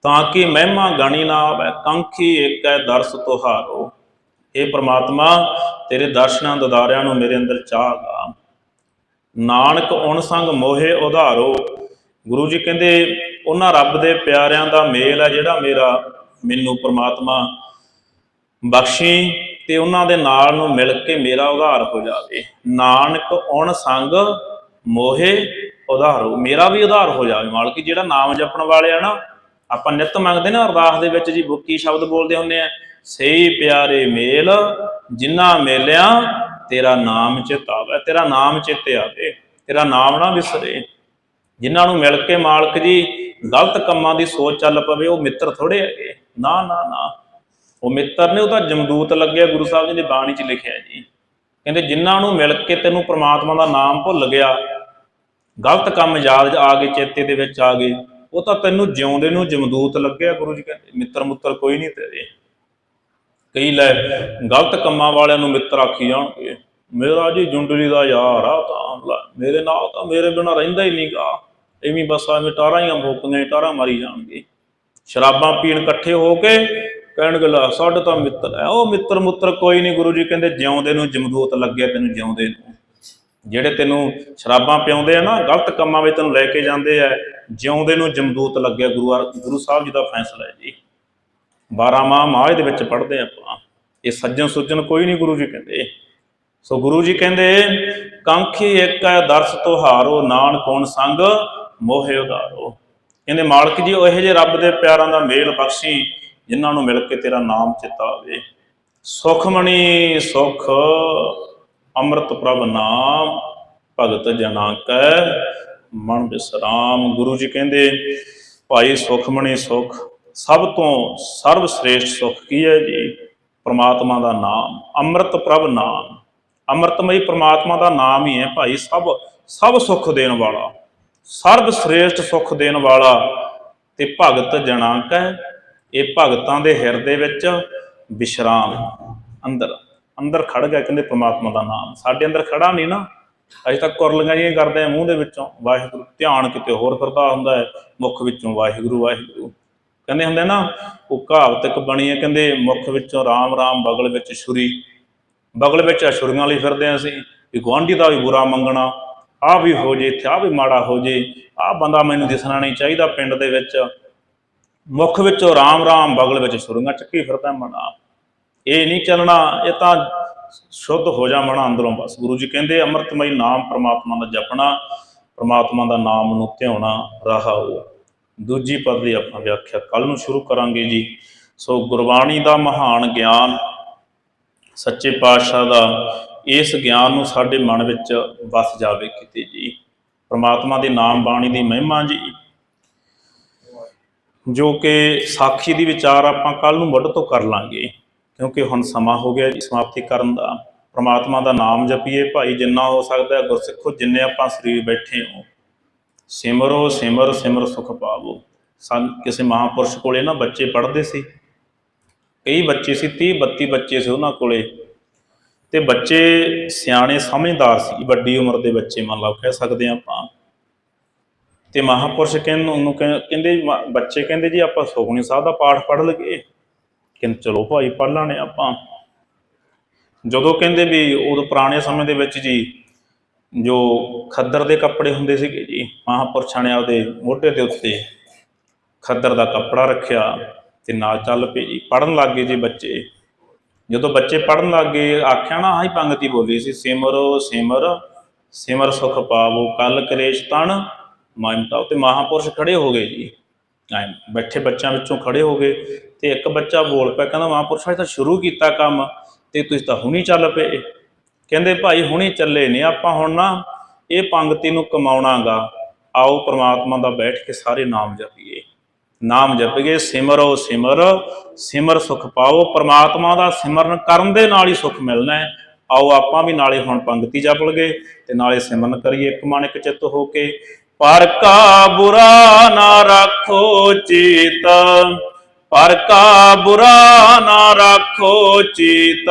ਤਾਂ ਕਿ ਮਹਿਮਾ ਗਾਣੀ ਨਾ ਆਵੇ, ਕੰਖੀ ਏਕੈ ਦਰਸ ਤੁਹਾਰੋ। ਇਹ ਪ੍ਰਮਾਤਮਾ, ਤੇਰੇ ਦਰਸ਼ਨਾਂ ਦਦਾਰਿਆਂ ਨੂੰ ਮੇਰੇ ਅੰਦਰ ਚਾਹਗਾ ਨਾਨਕ ਉਨ ਸੰਗ ਮੋਹੇ ਉਧਾਰੋ। ਗੁਰੂ ਜੀ ਕਹਿੰਦੇ, ਉਹਨਾਂ ਰੱਬ ਦੇ ਪਿਆਰਿਆਂ ਦਾ ਮੇਲ ਹੈ ਜਿਹੜਾ ਮੇਰਾ, ਮੈਨੂੰ ਪ੍ਰਮਾਤਮਾ ਬਖਸ਼ੀ ਤੇ ਉਹਨਾਂ ਦੇ ਨਾਲ ਨੂੰ ਮਿਲ ਕੇ ਮੇਰਾ ਉਧਾਰ ਹੋ ਜਾਵੇ। ਨਾਨਕ ਉਨ ਸੰਗ ਮੋਹੇ ਉਧਾਰੋ। ਮੇਰਾ ਵੀ ਉਧਾਰ ਹੋ ਜਾਵੇ ਮਾਲਕੀ, ਜਿਹੜਾ ਨਾਮ ਜਪਣ ਵਾਲੇ ਆ ਨਾ, ਆਪਾਂ ਨਿਤ ਮੰਗਦੇ ਨਾ ਅਰਦਾਸ ਦੇ ਵਿੱਚ ਜੀ, ਬੁੱਕੀ ਸ਼ਬਦ ਬੋਲਦੇ ਹੁੰਦੇ ਆ, ਸਹੀ ਪਿਆਰੇ ਮੇਲ ਜਿਨ੍ਹਾਂ ਮੇਲਿਆਂ ਤੇਰਾ ਨਾਮ ਚਿਤ ਆਵੇ। ਤੇਰਾ ਨਾਮ ਚਿੱਤੇ ਆਵੇ, ਤੇਰਾ ਨਾਮ ਨਾ ਵਿਸਰੇ। ਜਿਨ੍ਹਾਂ ਨੂੰ ਮਿਲ ਕੇ ਮਾਲਕ ਜੀ ਗਲਤ ਕੰਮਾਂ ਦੀ ਸੋਚ ਚੱਲ ਪਵੇ, ਉਹ ਮਿੱਤਰ ਥੋੜੇ ਹੈਗੇ। ਨਾ ਨਾ ਨਾ। ਉਹ ਮਿੱਤਰ ਨੇ, ਉਹ ਤਾਂ ਜਮਦੂਤ ਲੱਗਿਆ ਗੁਰੂ ਸਾਹਿਬ ਜੀ ਦੀ ਬਾਣੀ 'ਚ ਲਿਖਿਆ ਜੀ। ਕਹਿੰਦੇ, ਜਿਨ੍ਹਾਂ ਨੂੰ ਮਿਲ ਕੇ ਤੈਨੂੰ ਪ੍ਰਮਾਤਮਾ ਦਾ ਨਾਮ ਭੁੱਲ ਗਿਆ, ਗਲਤ ਕੰਮ ਯਾਦ ਆ ਗਏ, ਚੇਤੇ ਦੇ ਵਿੱਚ ਆ ਗਏ, ਉਹ ਤਾਂ ਤੈਨੂੰ ਜਿਉਂਦੇ ਨੂੰ ਜਮਦੂਤ ਲੱਗਿਆ ਗੁਰੂ ਜੀ ਕਹਿੰਦੇ, ਮਿੱਤਰ ਮੁੱਤਰ ਕੋਈ ਨਹੀਂ ਤੇਰੇ। ਕਈ ਲੈ, ਗਲਤ ਕੰਮਾਂ ਵਾਲਿਆਂ ਨੂੰ ਮਿੱਤਰ ਆਖੀ ਜਾਣਗੇ। ਮੇਰਾ ਜੀ ਜੁੰਡਲੀ ਦਾ ਯਾਰ ਆ ਤਾਂ ਮੇਰੇ ਨਾਲ ਤਾਂ ਮੇਰੇ ਬਿਨਾ ਰਹਿੰਦਾ ਹੀ ਨਹੀਂਗਾ ਐਵੇਂ ਬਸ ਐਵੇਂ ਟਾਰਾਂ ਹੀ ਭੋਕੀਆਂ ਟਾਰਾਂ ਮਾਰੀ ਜਾਣਗੇ। ਸ਼ਰਾਬਾਂ ਪੀਣ ਇਕੱਠੇ ਹੋ ਕੇ ਕਹਿਣਗੇ, ਲੈ ਸਾਡਾ ਤਾਂ ਮਿੱਤਰ ਹੈ। ਉਹ ਮਿੱਤਰ ਮੁੱਤਰ ਕੋਈ ਨਹੀਂ ਗੁਰੂ ਜੀ, ਕਹਿੰਦੇ ਜਿਉਂਦੇ ਨੂੰ ਜਮਦੂਤ ਲੱਗਿਆ ਤੈਨੂੰ ਜਿਉਂਦੇ ਨੂੰ। ਜਿਹੜੇ ਤੈਨੂੰ ਸ਼ਰਾਬਾਂ ਪਿਆਉਂਦੇ ਆ ਨਾ, ਗਲਤ ਕੰਮਾਂ ਵਿੱਚ ਤੈਨੂੰ ਲੈ ਕੇ ਜਾਂਦੇ ਆ, ਜਿਉਂਦੇ ਨੂੰ ਜਮਦੂਤ ਲੱਗਿਆ ਗੁਰੂ ਆ- ਗੁਰੂ ਸਾਹਿਬ ਜੀ ਦਾ ਫੈਸਲਾ ਹੈ ਜੀ। 12 ਮਾਹ ਮਾਜ ਦੇ ਵਿੱਚ ਪੜ੍ਹਦੇ ਆਪਾਂ। ਇਹ ਸੱਜਣ ਸੁੱਜਣ ਕੋਈ ਨਹੀਂ ਗੁਰੂ ਜੀ ਕਹਿੰਦੇ। ਸੋ ਗੁਰੂ ਜੀ ਕਹਿੰਦੇ, ਕੰਖੀ ਇੱਕ ਹੈ ਦਰਸ ਤੁਹਾਰੋ, ਨਾਨਕ ਕੋਣ ਸੰਗ ਮੋਹੇ ਉਧਾਰੋ ਕਹਿੰਦੇ, ਮਾਲਕ ਜੀ, ਉਹ ਇਹੋ ਜਿਹੇ ਰੱਬ ਦੇ ਪਿਆਰਾਂ ਦਾ ਮੇਲ ਬਖਸ਼ੀ ਜਿਨ੍ਹਾਂ ਨੂੰ ਮਿਲ ਕੇ ਤੇਰਾ ਨਾਮ ਚਿੱਤਾ ਸੁਖਮਣੀ ਸੁਖ, ਅੰਮ੍ਰਿਤ ਪ੍ਰਭ ਨਾਮ, ਭਗਤ ਜਨਾ ਕੈ, ਮਨ ਬਿਸਰਾਮ ਗੁਰੂ ਜੀ ਕਹਿੰਦੇ, ਭਾਈ ਸੁਖਮਣੀ ਸੁਖ, ਸਭ ਤੋਂ ਸਰਵ ਸ੍ਰੇਸ਼ਟ ਸੁਖ ਕੀ ਹੈ ਜੀ? ਪ੍ਰਮਾਤਮਾ ਦਾ ਨਾਮ, ਅੰਮ੍ਰਿਤ ਪ੍ਰਭ ਨਾਮ। ਅੰਮ੍ਰਿਤਮਈ ਪ੍ਰਮਾਤਮਾ ਦਾ ਨਾਮ ਹੀ ਹੈ ਭਾਈ, ਸਭ ਸਭ ਸੁੱਖ ਦੇਣ ਵਾਲਾ। ਸਰਬ ਸ੍ਰੇਸ਼ਟ ਸੁੱਖ ਦੇਣ ਵਾਲਾ ਤੇ ਭਗਤ ਜਣਾ ਕੈ, ਇਹ ਭਗਤਾਂ ਦੇ ਹਿਰਦੇ ਵਿੱਚ ਵਿਸ਼ਰਾਮ ਅੰਦਰ ਅੰਦਰ ਖੜ ਗਿਆ ਕਹਿੰਦੇ ਪ੍ਰਮਾਤਮਾ ਦਾ ਨਾਮ। ਸਾਡੇ ਅੰਦਰ ਖੜਾ ਨਹੀਂ ਨਾ। ਅਜੇ ਤਾਂ ਕੁਰਲੀਆਂ ਜਿਹੀਆਂ ਕਰਦੇ ਆ ਮੂੰਹ ਦੇ ਵਿੱਚੋਂ। ਵਾਹਿਗੁਰੂ ਧਿਆਨ ਕਿਤੇ ਹੋਰ ਫਿਰਦਾ ਹੁੰਦਾ ਹੈ। ਮੁਖ ਵਿੱਚੋਂ ਵਾਹਿਗੁਰੂ ਵਾਹਿਗੁਰੂ। ਕਹਿੰਦੇ ਹੁੰਦੇ ਨਾ, ਉਹ ਕਹਾਵਤ ਇੱਕ ਬਣੀ ਹੈ। ਕਹਿੰਦੇ ਮੁਖ ਵਿੱਚੋਂ ਰਾਮ ਰਾਮ, ਬਗਲ ਵਿੱਚ ਛੁਰੀ। ਬਗਲ ਵਿੱਚ ਅਸ਼ੁਰੀਆਂ ਲਈ ਫਿਰਦੇ ਹਾਂ ਅਸੀਂ। ਵੀ ਗੁਆਂਢੀ ਦਾ ਵੀ ਬੁਰਾ ਮੰਗਣਾ। ਆ ਵੀ ਹੋ ਜੇ, ਇੱਥੇ ਆ ਵੀ ਮਾੜਾ ਹੋ ਜੇ ਆ ਬੰਦਾ ਮੈਨੂੰ ਦਿਸਣਾ ਨਹੀਂ ਚਾਹੀਦਾ ਪਿੰਡ ਦੇ ਵਿੱਚ। ਮੁੱਖ ਵਿੱਚੋਂ ਰਾਮ ਰਾਮ ਬਗਲ ਵਿੱਚ ਛੁਰੀਆਂ ਚੱਕੀ ਫਿਰਦਾ ਮਨਾ ਇਹ ਨਹੀਂ ਚੱਲਣਾ, ਇਹ ਤਾਂ ਸ਼ੁੱਧ ਹੋ ਜਾ ਮਨਾ ਅੰਦਰੋਂ। ਬਸ ਗੁਰੂ ਜੀ ਕਹਿੰਦੇ, ਅੰਮ੍ਰਿਤਮਈ ਨਾਮ ਪ੍ਰਮਾਤਮਾ ਦਾ ਜਪਣਾ, ਪ੍ਰਮਾਤਮਾ ਦਾ ਨਾਮ ਨੂੰ ਧਿਆਉਣਾ ਰਹਾਓ ਦੂਜੀ ਪਦ ਦੀ ਆਪਾਂ ਵਿਆਖਿਆ ਕੱਲ ਨੂੰ ਸ਼ੁਰੂ ਕਰਾਂਗੇ ਜੀ। ਸੋ ਗੁਰਬਾਣੀ ਦਾ ਮਹਾਨ ਗਿਆਨ, ਸੱਚੇ ਪਾਤਸ਼ਾਹ ਦਾ ਇਸ ਗਿਆਨ ਨੂੰ ਸਾਡੇ ਮਨ ਵਿੱਚ ਵਸ ਜਾਵੇ ਕਿਤੇ ਜੀ। ਪ੍ਰਮਾਤਮਾ ਦੇ ਨਾਮ ਬਾਣੀ ਦੀ ਮਹਿਮਾ ਜੀ। ਜੋ ਕਿ ਸਾਖੀ ਦੀ ਵਿਚਾਰ ਆਪਾਂ ਕੱਲ ਨੂੰ ਵੱਢ ਤੋਂ ਕਰ ਲਾਂਗੇ, ਕਿਉਂਕਿ ਹੁਣ ਸਮਾਂ ਹੋ ਗਿਆ ਜੀ ਸਮਾਪਤੀ ਕਰਨ ਦਾ। ਪ੍ਰਮਾਤਮਾ ਦਾ ਨਾਮ ਜਪੀਏ ਭਾਈ, ਜਿੰਨਾ ਹੋ ਸਕਦਾ ਹੈ ਗੁਰਸਿੱਖੋ, ਜਿੰਨੇ ਆਪਾਂ ਸਰੀਰ ਬੈਠੇ ਹੋ। ਸਿਮਰੋ, ਸਿਮਰ ਸਿਮਰ ਸੁਖ ਪਾਵੋ। ਸੰ, ਕਿਸੇ ਮਹਾਪੁਰਸ਼ ਕੋਲੇ ਨਾ ਬੱਚੇ ਪੜ੍ਹਦੇ ਸੀ। ਕਈ ਬੱਚੇ ਸੀ 30 32 ਬੱਚੇ ਸੀ ਉਹਨਾਂ ਕੋਲੇ। ਤੇ ਬੱਚੇ ਸਿਆਣੇ ਸਮਝਦਾਰ ਸੀ, ਵੱਡੀ ਉਮਰ ਦੇ ਬੱਚੇ ਮੰਨ ਲਓ ਕਹਿ ਸਕਦੇ ਹਾਂ ਆਪਾਂ। ਤੇ ਮਹਾਪੁਰਸ਼ ਕਹਿੰਦੇ ਉਹਨੂੰ ਕਹਿੰਦੇ ਬੱਚੇ ਕਹਿੰਦੇ ਜੀ ਆਪਾਂ ਸੁਖਮਨੀ ਸਾਹਿਬ ਦਾ ਪਾਠ ਪੜ੍ਹ ਲਈਏ। ਕਹਿੰਦੇ ਚਲੋ ਭਾਈ ਪੜ੍ਹ ਲਾਣੇ ਆਪਾਂ। ਜਦੋਂ ਕਹਿੰਦੇ ਵੀ ਉਦੋਂ ਪੁਰਾਣੇ ਸਮੇਂ ਦੇ ਵਿੱਚ ਜੀ ਜੋ ਖੱਦਰ ਦੇ ਕੱਪੜੇ ਹੁੰਦੇ ਸੀਗੇ ਜੀ, ਮਹਾਪੁਰਸ਼ਾਂ ਨੇ ਆਪਦੇ ਮੋਢੇ ਦੇ ਉੱਤੇ ਖੱਦਰ ਦਾ ਕੱਪੜਾ ਰੱਖਿਆ ਤੇ ਨਾਲ ਚੱਲ ਪਏ ਜੀ। ਪੜਨ ਲੱਗ ਗਏ ਜੀ ਬੱਚੇ। ਜਦੋਂ ਬੱਚੇ ਪੜਨ ਲੱਗ ਗਏ, ਆਖਿਆ ਨਾ ਆਹੀ ਪੰਗਤੀ ਬੋਲੀ ਸੀ, ਸਿਮਰੋ, ਸਿਮਰ ਸਿਮਰ ਸੁਖ ਪਾਵੋ, ਕਲ ਕਲੇਸ਼ ਤਣ ਮਮਤਾ ਤੇ ਮਹਾਪੁਰਸ਼ ਖੜੇ ਹੋ ਗਏ ਜੀ। ਐਂ ਬੈਠੇ ਬੱਚਿਆਂ ਵਿੱਚੋਂ ਖੜੇ ਹੋ ਗਏ ਤੇ ਇੱਕ ਬੱਚਾ ਬੋਲ ਪਿਆ, ਕਹਿੰਦਾ, ਮਹਾਪੁਰਸ਼ ਅੱਜ ਤਾਂ ਸ਼ੁਰੂ ਕੀਤਾ ਕੰਮ ਤੇ ਤੁਸੀਂ ਤਾਂ ਹੁਣੀ ਚੱਲ ਪਏ। ਕਹਿੰਦੇ, ਭਾਈ, ਹੁਣੀ ਚੱਲੇ ਨੇ, ਆਪਾਂ ਹੁਣ ਨਾ ਇਹ ਪੰਗਤੀ ਨੂੰ ਕਮਾਉਣਾਗਾ। ਆਓ, ਪ੍ਰਮਾਤਮਾ ਦਾ ਬੈਠ ਕੇ ਸਾਰੇ ਨਾਮ ਜਪੀਏ। ਨਾਮ ਜਪੀਏ ਸਿਮਰੋ ਸਿਮਰ ਸਿਮਰ ਸੁਖ ਪਾਓ, ਪ੍ਰਮਾਤਮਾ ਦਾ ਸਿਮਰਨ ਕਰਨ ਦੇ ਨਾਲ ਹੀ ਸੁਖ ਮਿਲਣਾ ਹੈ। ਆਓ ਆਪਾਂ ਵੀ ਨਾਲੇ ਹੁਣ ਪੰਗਤੀ ਜਪ ਲਗੇ ਤੇ ਨਾਲੇ ਸਿਮਰਨ ਕਰੀਏ ਇੱਕ ਮਨ ਇੱਕ ਚਿੱਤ ਹੋ ਕੇ। ਪਰ ਕਾ ਬੁਰਾ ਨਾ ਰੱਖੋ ਚੀਤ, ਪਰ ਕਾ ਬੁਰਾ ਨਾ ਰੱਖੋ ਚੀਤ।